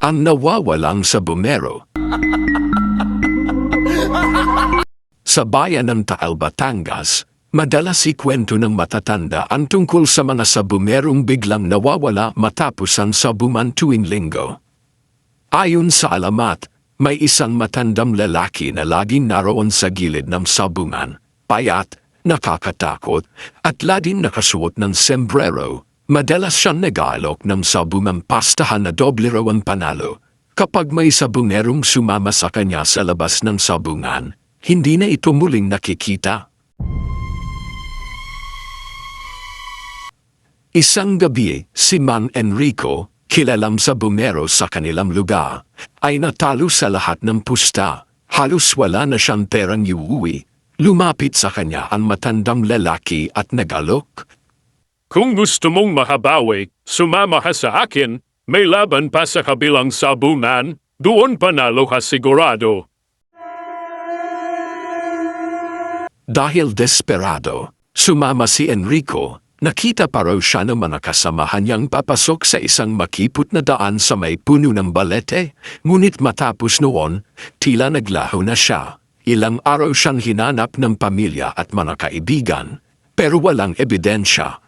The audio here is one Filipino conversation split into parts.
Ang nawawalang sa bumero. Sa bayan ng Taal, Batangas, madalas ikwento ng matatanda ang tungkol sa mga sabumerong biglang nawawala matapos ang sabuman tuwing linggo. Ayon sa alamat, may isang matandang lalaki na laging naroon sa gilid ng sabungan, payat, nakakatakot, at laging nakasuot ng sombrero. Madalas siyang nag-aalok ng sabungang pastahan na doble raw ang panalo. Kapag may sabungerong sumama sa kanya sa labas ng sabungan, hindi na ito muling nakikita. Isang gabi, si Man Enrico, kilalam sa bumero sa kanilang lugar, ay natalo sa lahat ng pusta. Halos wala na siyang perang iuwi. Lumapit sa kanya ang matandang lalaki at nagalok. Kung gusto mong mahabawi, sumama ka sa akin. May laban pa sa kabilang sabungan. Doon panalo ka sigurado. Dahil desperado, sumama si Enrico. Nakita pa raw siya ng mga kasamahan niyang papasok sa isang makipot na daan sa may puno ng balete. Ngunit matapos noon, tila naglaho na siya. Ilang araw siyang hinanap ng pamilya at mga kaibigan, pero walang ebidensya.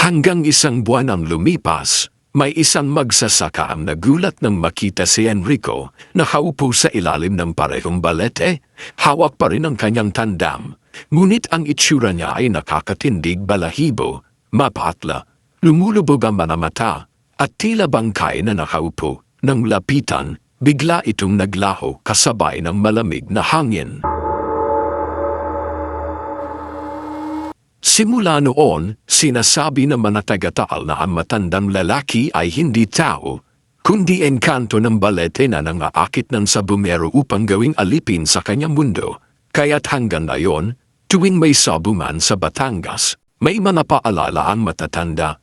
Hanggang isang buwan ang lumipas, may isang magsasaka ang nagulat nang makita si Enrico nakaupo sa ilalim ng parehong balete, hawak pa rin ang kanyang tandam. Ngunit ang itsura niya ay nakakatindig balahibo, mapatla, lumulubog ang mga mata, at tila bangkay na nakaupo. Nang lapitan, bigla itong naglaho kasabay ng malamig na hangin. Simula noon, sinasabi ng mga taga-taal na ang matandang lalaki ay hindi tao, kundi engkanto ng balete na nangaakit ng sabumero upang gawing alipin sa kanyang mundo. Kaya't hanggang ngayon, tuwing may sabuman sa Batangas, may mga paalala ang matatanda.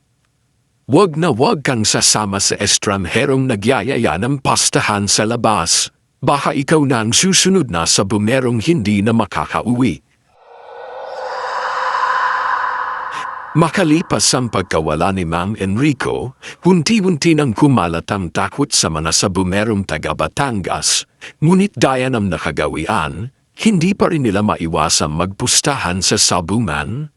Huwag na huwag kang sasama sa estranherong nagyayaya ng pastahan sa labas. Baka ikaw na ang susunod na sa bumerong hindi na makakauwi. Makalipas ang pagkawala ni Mang Enrico, unti-unti nang kumalat ang takot sa mga sabumerong taga Batangas, ngunit daya ng nakagawian, hindi pa rin nila maiwasang magpustahan sa sabungan.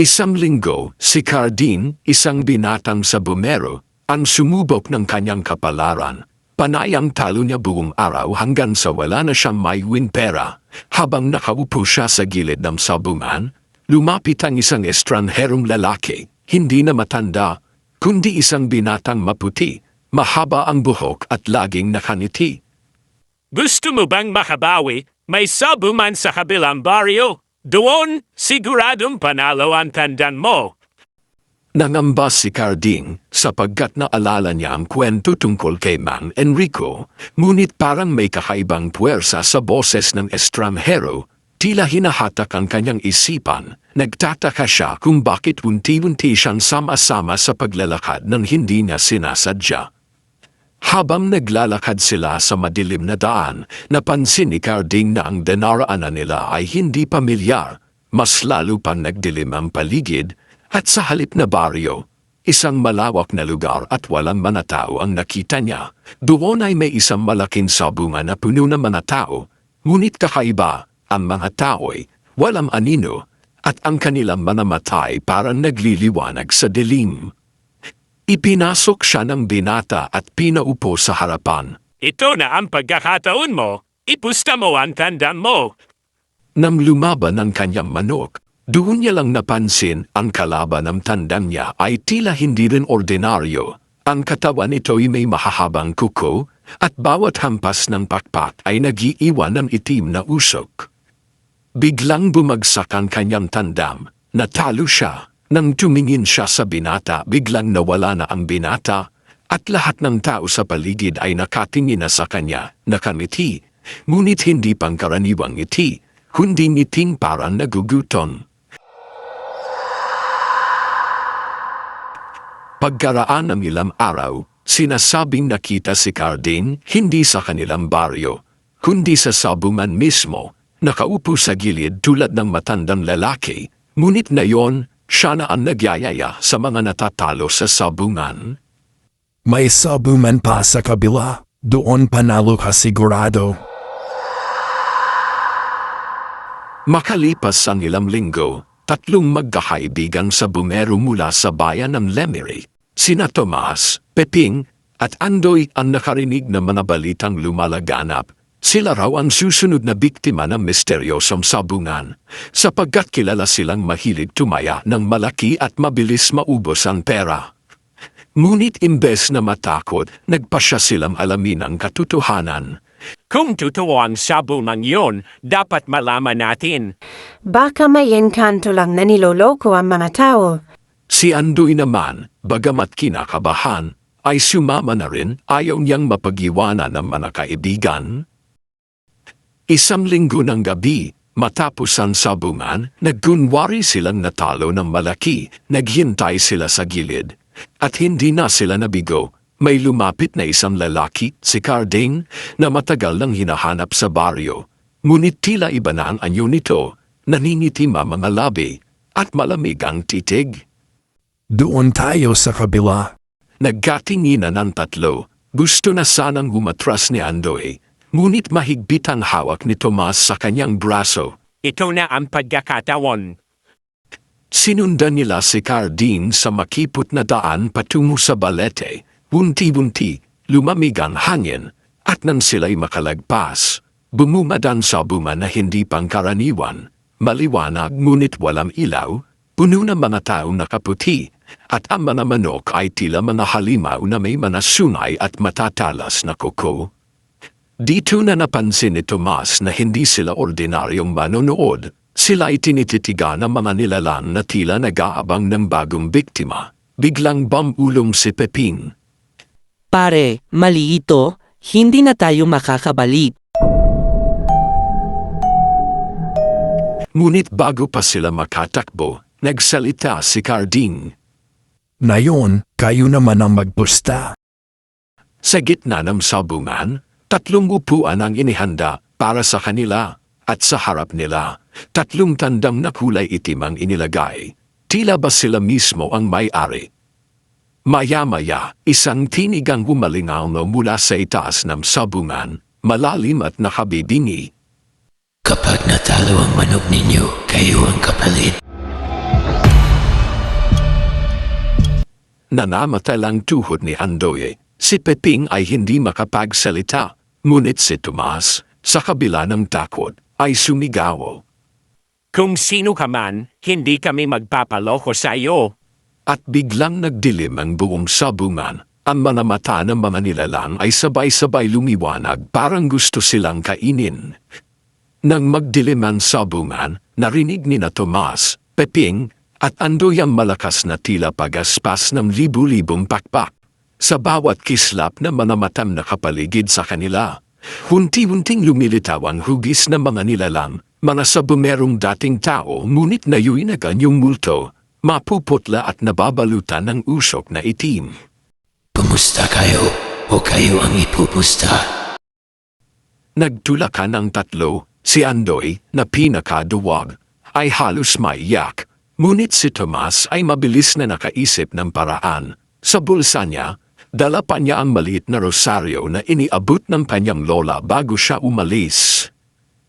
Isang linggo, si Cardin, isang binatang sabumero, ang sumubok ng kanyang kapalaran. Panay ang talo niya buong araw hanggang sa wala na siyang may win pera. Habang nakaupo siya sa gilid ng sabungan, lumapit ang isang estranherong lalaki, hindi na matanda, kundi isang binatang maputi, mahaba ang buhok at laging nakaniti. Gusto mo bang makabawi? May sabuman sa kabilang baryo. Doon, siguradong panalo ang tandan mo. Nangamba si Carding sapagkat naalala niya ang kwento tungkol kay Mang Enrico, ngunit parang may kakaibang puwersa sa boses ng estranghero, tila hinahatak ang kanyang isipan. Nagtataka siya kung bakit unti-unti siyang sama-sama sa paglalakad ng hindi niya sinasadya. Habang naglalakad sila sa madilim na daan, napansin ni Carding na ang denaraanan nila ay hindi pamilyar, mas lalo pang nagdilim ang paligid, at sa halip na baryo, isang malawak na lugar at walang mga tao ang nakita niya. Doon ay may isang malaking sabungan na puno ng mga tao, ngunit kakaiba, ang mga tao ay walang anino, at ang kanilang mga matay parang nagliliwanag sa dilim. Ipinasok siya ng binata at pinaupo sa harapan. Ito na ang pagkakataon mo. Ipusta mo ang tandan mo. Nang lumaban ang kanyang manok, doon niya lang napansin ang kalaban ng tandang niya ay tila hindi rin ordinaryo. Ang katawan nito ay may mahahabang kuko at bawat hampas ng pakpak ay nagiiwan ng itim na usok. Biglang bumagsak ang kanyang tandam, natalo siya. Nang tumingin siya sa binata, biglang nawala na ang binata at lahat ng tao sa paligid ay nakatingin na sa kanya, nakangiti. Ngunit hindi pangkaraniwang ngiti, kundi ngiting parang naguguton. Pagkaraan ng ilang araw, sinasabing nakita si Cardin hindi sa kanilang baryo, kundi sa sabungan mismo, nakaupo sa gilid tulad ng matandang lalaki, ngunit na yon, Siya na ang nagyayaya sa mga natatalo sa sabungan. May sabuman pa sa kabila. Doon panalo ka sigurado. Makalipas ang ilang linggo, tatlong magkakaibigan sa bumero mula sa bayan ng Lemery, sina Tomas, Peping, at Andoy ang nakarinig ng mga balitang lumalaganap. Sila raw ang susunod na biktima ng misteryosong sabungan, sapagkat kilala silang mahilig tumaya ng malaki at mabilis maubos ang pera. Ngunit imbes na matakot, nagpasya silang alamin ang katotohanan. Kung totoo ang sabunang yon, dapat malaman natin. Baka may engkanto lang na niloloko ang mga tao. Si Andoy naman, bagamat kinakabahan, ay sumama na rin ayaw niyang mapag-iwanan ng mga kaibigan. Isang linggo ng gabi, matapos ang sabungan, nagkunwari silang natalo ng malaki, naghintay sila sa gilid. At hindi na sila nabigo, may lumapit na isang lalaki, si Carding, na matagal nang hinahanap sa baryo. Ngunit tila iba na ang anyo nito, naningitim ang mga labi, at malamig ang titig. Doon tayo sa kabila. Nagkatinginan ang tatlo. Gusto na sanang humatras ni Andoy. Ngunit mahigpit ang hawak ni Tomas sa kanyang braso. Ito na ang pagkakataon. Sinundan nila si Cardin sa makipot na daan patungo sa balete. Bunti-bunti, lumamig ang hangin, at nang sila'y makalagpas, bumumadan sa buma na hindi pangkaraniwan. Maliwanag ngunit walang ilaw, puno ng mga taong nakaputi, at ang mga manok ay tila mga halimaw na may mga sunay at matatalas na kuko. Dito na napansin ni Tomas na hindi sila ordinaryong manonood. Sila ay tinititiga ng mga nilalang na tila nag-aabang ng bagong biktima. Biglang bamulong si Pepin. Pare, mali ito. Hindi na tayo makakabalik. Ngunit bago pa sila makatakbo, nagsalita si Carding. Ngayon, kayo naman ang magpusta. Sa gitna ng sabungan, tatlong upuan ang inihanda para sa kanila at sa harap nila, tatlong tandang na kulay itim ang inilagay. Tila ba sila mismo ang may-ari? Maya-maya, isang tinigang humalingaw na mula sa itaas ng sabungan, malalim at nakabibingi. Kapag natalo ang manok ninyo, kayo ang kapalit. Nanamatay lang tuhod ni Andoy. Si Peping ay hindi makapagsalita, ngunit si Tomas, sa kabila ng takot, ay sumigaw. Kung sino ka man, hindi kami magpapaloko sa iyo. At biglang nagdilim ang buong sabungan. Ang mga mata ng mga nilalang ay sabay-sabay lumiwanag parang gusto silang kainin. Nang magdilim ang sabungan, narinig ni na Tomas, Peping, at Andoy ang malakas na tila pagaspas ng libu-libong pakpak. Sa bawat kislap na mga matam na kapaligid sa kanila, hunti-hunting lumilitaw ang hugis ng mga nilalang, mga sabumerong dating tao ngunit nayuinagan yung multo, mapuputla at nababalutan ng usok na itim. Pumusta kayo o kayo ang ipupusta. Nagtulakan ang tatlo, si Andoy na pinakaduwag, ay halos maiyak. Ngunit si Tomas ay mabilis na nakaisip ng paraan. Sa bulsa niya, dala pa niya ang maliit na rosaryo na iniabot ng kanyang lola bago siya umalis.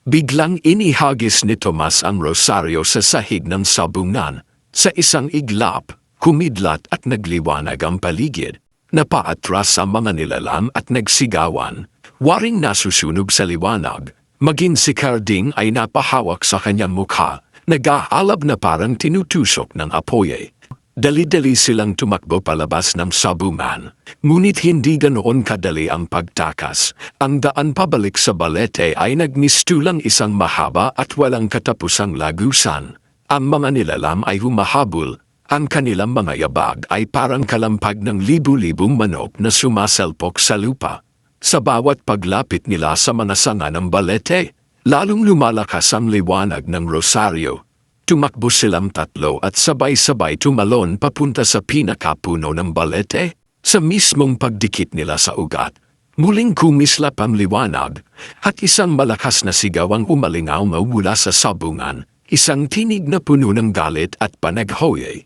Biglang inihagis ni Tomas ang rosaryo sa sahig ng sabungan. Sa isang iglap, kumidlat at nagliwanag ang paligid. Napaatras ang mga nilalam at nagsigawan. Waring nasusunog sa liwanag. Maging si Carding ay napahawak sa kanyang mukha. Nag-aalab na parang tinutusok ng apoy. Dali-dali silang tumakbo palabas ng sabungan. Ngunit hindi ganoon kadali ang pagtakas. Ang daan pabalik sa balete ay nagmistulang isang mahaba at walang katapusang lagusan. Ang mga nilalam ay humahabol. Ang kanilang mga yabag ay parang kalampag ng libu-libong manok na sumasalpok sa lupa. Sa bawat paglapit nila sa mga sanga ng balete, lalong lumalakas ang liwanag ng rosaryo. Tumakbo silang tatlo at sabay-sabay tumalon papunta sa pinakapuno ng balete. Sa mismong pagdikit nila sa ugat, muling kumislap ang liwanag at isang malakas na sigaw ang umalingaw mula sa sabungan. isang tinig na puno ng galit at panaghoy.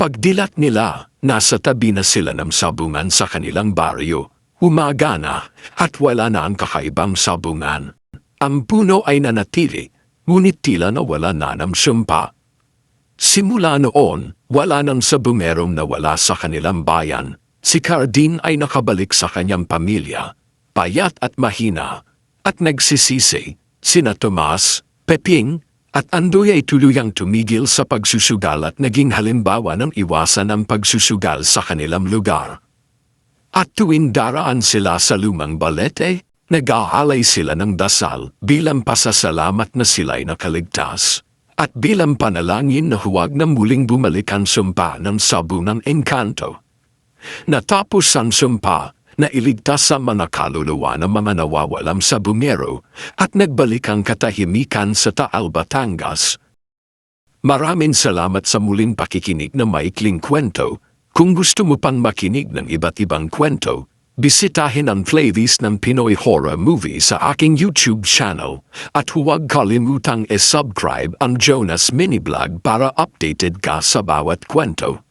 Pagdilat nila, nasa tabi na sila ng sabungan sa kanilang baryo. Umaga na, at wala na ang kakaibang sabungan. Ang puno ay nanatili, ngunit tila na wala na ng sumpa. Simula noon, wala nang sabungerong nawala sa kanilang bayan. Si Cardin ay nakabalik sa kanyang pamilya, payat at mahina, at nagsisisi. Sina Tomas, Peping, at Andoy ay tuluyang tumigil sa pagsusugal at naging halimbawa ng iwasan ang pagsusugal sa kanilang lugar. At tuwing daraan sila sa lumang balete, nag-aalay sila ng dasal bilang pasasalamat na sila'y nakaligtas. At bilang panalangin na huwag na muling bumalik ang sumpa ng sabunang engkanto. Natapos ang sumpa na iligtas sa mga kaluluwa ng mga nawawalam sa bumero at nagbalik ang katahimikan sa Taal Batangas. Maraming salamat sa muling pakikinig na maikling kwento. Kung gusto mo pang makinig ng iba't ibang kwento, bisitahin ang playlist ng Pinoy Horror Movie sa aking YouTube channel at huwag kalimutang e-subscribe ang Jonas Miniblog para updated ka sa bawat kwento.